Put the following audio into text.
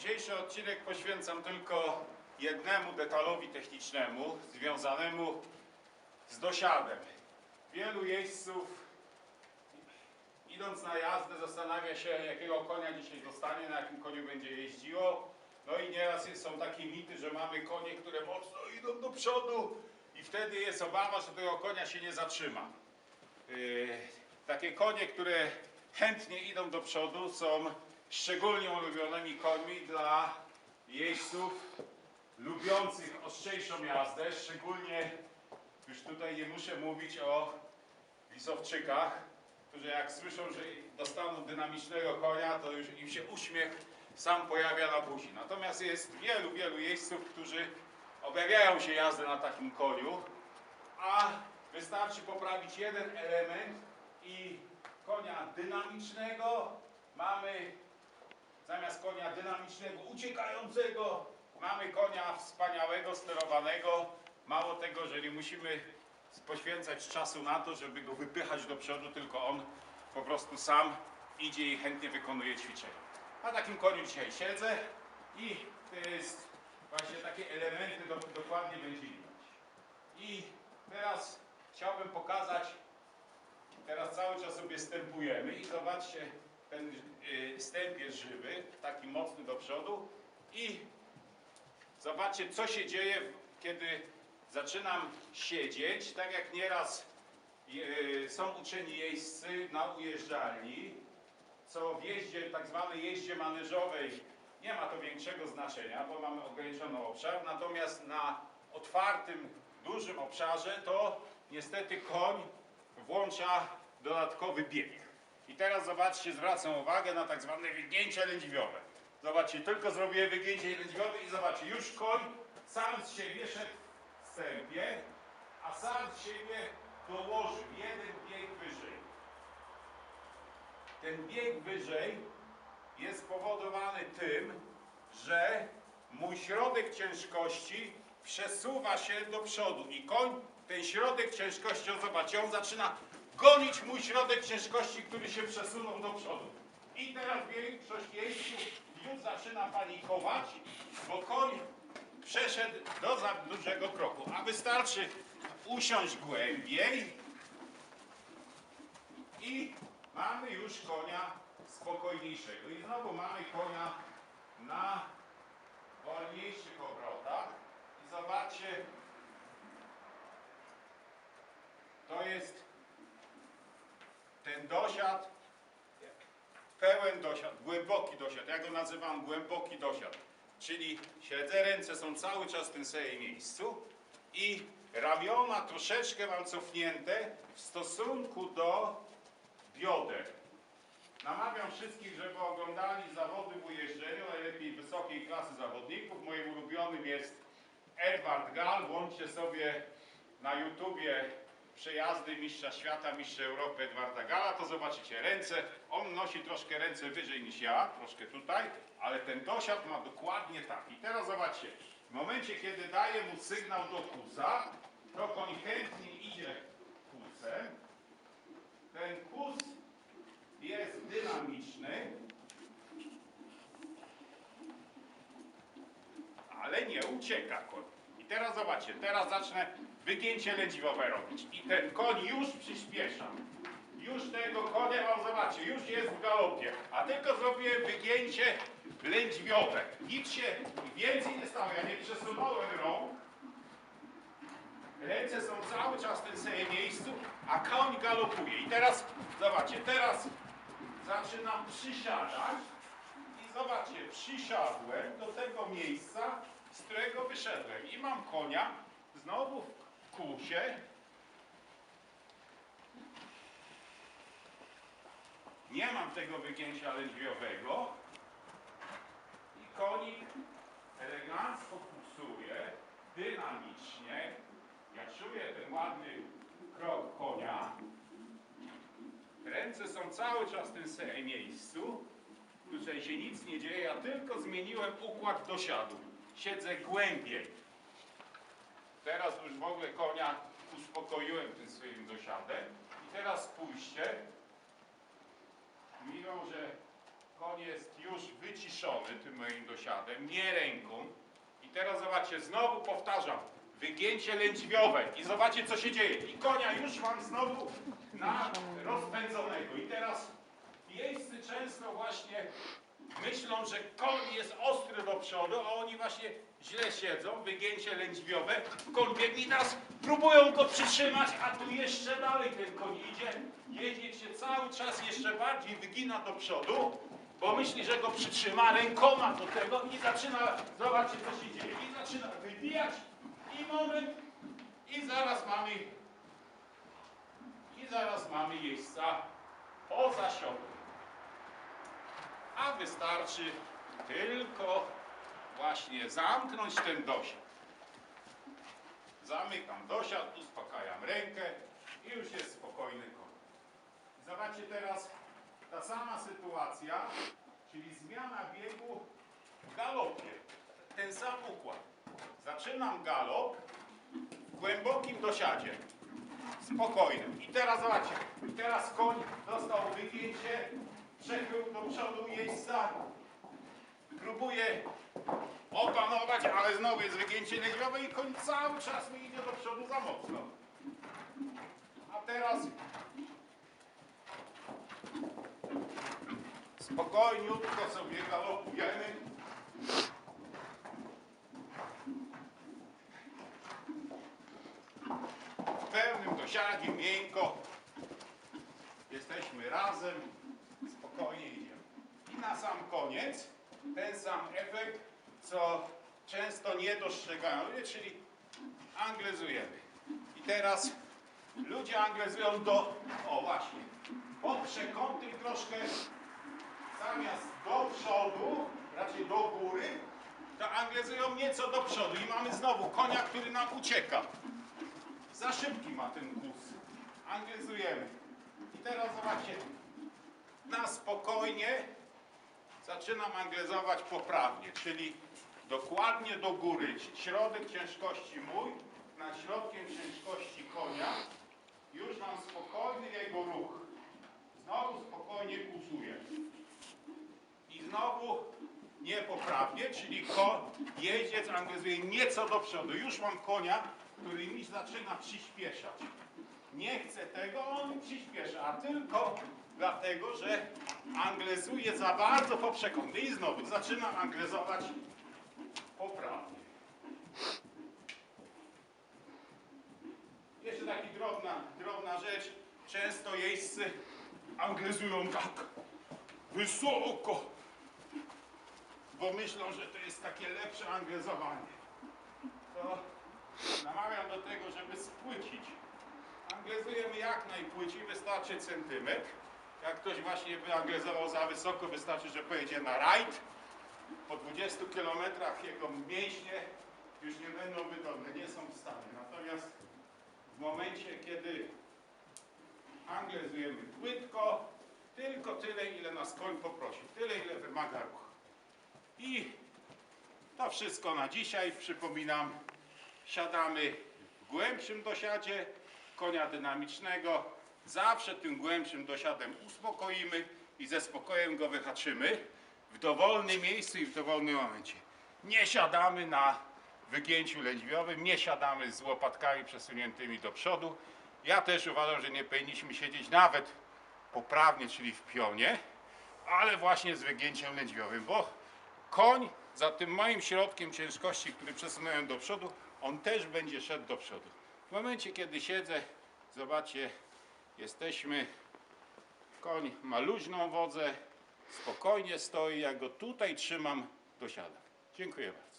Dzisiejszy odcinek poświęcam tylko jednemu detalowi technicznemu związanemu z dosiadem. Wielu jeźdźców idąc na jazdę zastanawia się jakiego konia dzisiaj dostanie, na jakim koniu będzie jeździło. No i nieraz są takie mity, że mamy konie, które mocno idą do przodu i wtedy jest obawa, że tego konia się nie zatrzyma. Yy, takie konie, które chętnie idą do przodu są szczególnie ulubionymi końmi dla jeźdźców lubiących ostrzejszą jazdę, szczególnie już tutaj nie muszę mówić o lisowczykach, którzy jak słyszą, że dostaną dynamicznego konia, to już im się uśmiech sam pojawia na buzi. Natomiast jest wielu, wielu jeźdźców, którzy obawiają się jazdy na takim koniu, a wystarczy poprawić jeden element i konia dynamicznego mamy zamiast konia dynamicznego, uciekającego, mamy konia wspaniałego, sterowanego. Mało tego, że nie musimy poświęcać czasu na to, żeby go wypychać do przodu, tylko on po prostu sam idzie i chętnie wykonuje ćwiczenia. Na takim koniu dzisiaj siedzę i to jest właśnie takie elementy do, dokładnie będzie widać. I teraz chciałbym pokazać, teraz cały czas sobie stępujemy i zobaczcie, ten y, stęp jest żywy, taki mocny do przodu i zobaczcie, co się dzieje, kiedy zaczynam siedzieć, tak jak nieraz y, są uczeni jeźdźcy na ujeżdżalni, co w jeździe, tak zwanej jeździe maneżowej nie ma to większego znaczenia, bo mamy ograniczony obszar, natomiast na otwartym, dużym obszarze to niestety koń włącza dodatkowy bieg. I teraz zobaczcie, zwracam uwagę na tak zwane wygięcie lędźwiowe. Zobaczcie, tylko zrobię wygięcie lędźwiowe i zobaczcie, już koń sam z siebie szedł w stępie, a sam z siebie dołożył jeden bieg wyżej. Ten bieg wyżej jest spowodowany tym, że mój środek ciężkości przesuwa się do przodu i koń ten środek ciężkości, on zobaczcie, on zaczyna gonić mój środek ciężkości, który się przesunął do przodu. I teraz większość jeźdźców już zaczyna panikować, bo koń przeszedł do za dużego kroku, a wystarczy usiąść głębiej i mamy już konia spokojniejszego. I znowu mamy konia na wolniejszych obrotach. I zobaczcie, to jest ten dosiad, pełen dosiad, głęboki dosiad. Ja go nazywam głęboki dosiad. Czyli siedzę, ręce są cały czas w tym samym miejscu i ramiona troszeczkę mam cofnięte w stosunku do bioder. Namawiam wszystkich, żeby oglądali zawody w ujeżdżeniu, najlepiej wysokiej klasy zawodników. Moim ulubionym jest Edward Gal. Włączcie sobie na YouTubie przejazdy mistrza świata, mistrza Europy Edwarda Gala, to zobaczycie ręce. On nosi troszkę ręce wyżej niż ja, troszkę tutaj, ale ten dosiad ma dokładnie tak. I teraz zobaczcie, w momencie kiedy daję mu sygnał do kusa, to koń chętnie idzie kusem. Ten kus jest dynamiczny, ale nie ucieka koń. I teraz zobaczcie, teraz zacznę wygięcie lędźwiowe robić. I ten koń już przyspiesza. Już tego konia mam, zobaczcie, już jest w galopie. A tylko zrobiłem wygięcie lędźwiowe. Nic się więcej nie stało. Ja nie przesunąłem rąk. Ręce są cały czas w tym samym miejscu, a koń galopuje. I teraz, zobaczcie, teraz zaczynam przysiadać i zobaczcie, przysiadłem do tego miejsca, z którego wyszedłem. I mam konia znowu w kusie. Nie mam tego wygięcia lędźwiowego. I konik elegancko kusuje, dynamicznie. Ja czuję ten ładny krok konia. Ręce są cały czas w tym samym miejscu. Tutaj się nic nie dzieje, ja tylko zmieniłem układ dosiadu. Siedzę głębiej. Teraz już w ogóle konia uspokoiłem tym swoim dosiadem. I teraz spójrzcie. Mimo, że koń jest już wyciszony, tym moim dosiadem, nie ręką. I teraz zobaczcie, znowu powtarzam, wygięcie lędźwiowe i zobaczcie co się dzieje. I konia już mam znowu na rozpędzonego. I teraz jeźdźcy często właśnie myślą, że koń jest ostry do przodu, a oni właśnie źle siedzą, wygięcie lędźwiowe, koń biegnie teraz próbują go przytrzymać, a tu jeszcze dalej ten koń idzie, jedzie się cały czas jeszcze bardziej wygina do przodu, bo myśli, że go przytrzyma rękoma do tego i zaczyna, zobaczcie co się dzieje, i zaczyna wybijać i moment, i zaraz mamy, i zaraz mamy jeźdźca poza środkiem. A wystarczy tylko właśnie zamknąć ten dosiad. Zamykam dosiad, uspokajam rękę i już jest spokojny koń. Zobaczcie teraz ta sama sytuacja, czyli zmiana biegu w galopie. Ten sam układ. Zaczynam galop w głębokim dosiadzie. Spokojnym. I teraz zobaczcie, teraz koń dostał wygięcie, przechył do przodu jeźdźca, próbuje opanować, ale znowu jest wygięcie lędźwiowe i koń cały czas mi idzie do przodu za mocno. A teraz spokojniutko sobie galopujemy. W pełnym dosiadzie, miękko. Jesteśmy razem, spokojnie idziemy. I na sam koniec ten sam efekt, co często nie dostrzegają ludzie, czyli anglezujemy. I teraz ludzie anglezują do, o właśnie, pod przekątem troszkę zamiast do przodu, raczej do góry, to anglezują nieco do przodu i mamy znowu konia, który nam ucieka. Za szybki ma ten guz. Anglezujemy. I teraz zobaczcie, na spokojnie zaczynam anglezować poprawnie, czyli dokładnie do góry. Środek ciężkości mój nad środkiem ciężkości konia. Już mam spokojny jego ruch. Znowu spokojnie kusuję. I znowu niepoprawnie, czyli ko, jeździec anglezuje nieco do przodu. Już mam konia, który mi zaczyna przyspieszać. Nie chcę tego, on przyspiesza, a tylko dlatego, że anglezuje za bardzo po. I znowu zaczynam anglezować poprawnie. Jeszcze taka drobna, drobna rzecz. Często jeźdźcy anglezują tak wysoko, bo myślą, że to jest takie lepsze anglezowanie. To namawiam do tego, żeby spłycić. Anglezujemy jak najpłyciej, wystarczy centymetr. Jak ktoś właśnie by anglezował za wysoko, wystarczy, że pojedzie na rajd. Po 20 kilometrach jego mięśnie już nie będą wydolne, nie są w stanie. Natomiast w momencie, kiedy anglezujemy płytko, tylko tyle, ile nas koń poprosi, tyle, ile wymaga ruch. I to wszystko na dzisiaj. Przypominam, siadamy w głębszym dosiadzie konia dynamicznego. Zawsze tym głębszym dosiadem uspokoimy i ze spokojem go wyhaczymy w dowolnym miejscu i w dowolnym momencie. Nie siadamy na wygięciu lędźwiowym, nie siadamy z łopatkami przesuniętymi do przodu. Ja też uważam, że nie powinniśmy siedzieć nawet poprawnie, czyli w pionie, ale właśnie z wygięciem lędźwiowym, bo koń za tym moim środkiem ciężkości, który przesunąłem do przodu, on też będzie szedł do przodu. W momencie, kiedy siedzę, zobaczcie, jesteśmy, koń ma luźną wodzę, spokojnie stoi, ja go tutaj trzymam, dosiadam. Dziękuję bardzo.